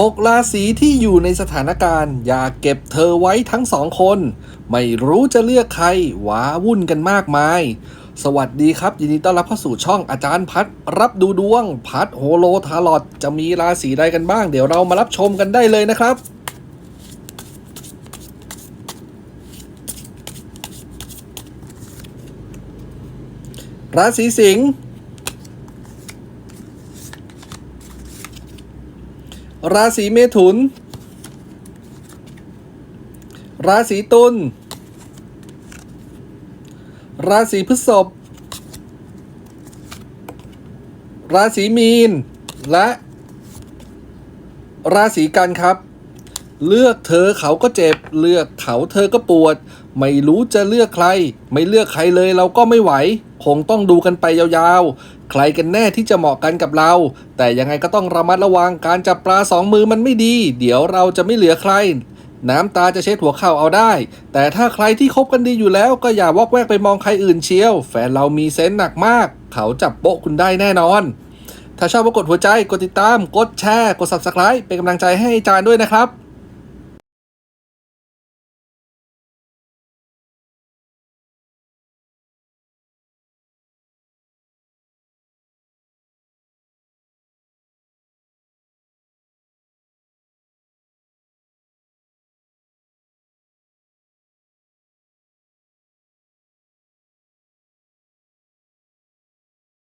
หกราศีที่อยู่ในสถานการณ์ อย่าเก็บเธอไว้ทั้งสองคน ไม่รู้จะเลือกใครว้าวุ่นกันมากมาย สวัสดีครับ ยินดีต้อนรับเข้าสู่ช่องอาจารย์พัด รับดูดวง พัดโฮโลทาลอดจะมีราศีใดกันบ้าง เดี๋ยวเรามารับชมกันได้เลยนะครับราศีสิงห์ ราศีเมถุน ราศีตุล ราศีพฤษภ ราศีมีน และ ราศีกันครับ เลือกเธอเขาก็เจ็บ เลือกเขาเธอก็ปวด ไม่รู้จะเลือกใคร ไม่เลือกใครเลยเราก็ไม่ไหว คงต้องดูกันไปยาวๆ ใครกันแน่ที่จะเหมาะกันกับเรา แต่ยังไงก็ต้องระมัดระวังการจับปลาสองมือมันไม่ดี เดี๋ยวเราจะไม่เหลือใคร น้ำตาจะเช็ดหัวเข่าเอาได้ แต่ถ้าใครที่คบกันดีอยู่แล้วก็อย่าวอกแวกไปมองใครอื่นเชียว แฟนเรามีเซนส์หนักมาก เขาจับโป๊ะคุณได้แน่นอนถ้าชอบก็กดหัวใจ กดติดตาม กดแชร์ กด subscribe เป็นกำลังใจให้อาจารย์ด้วยนะครับ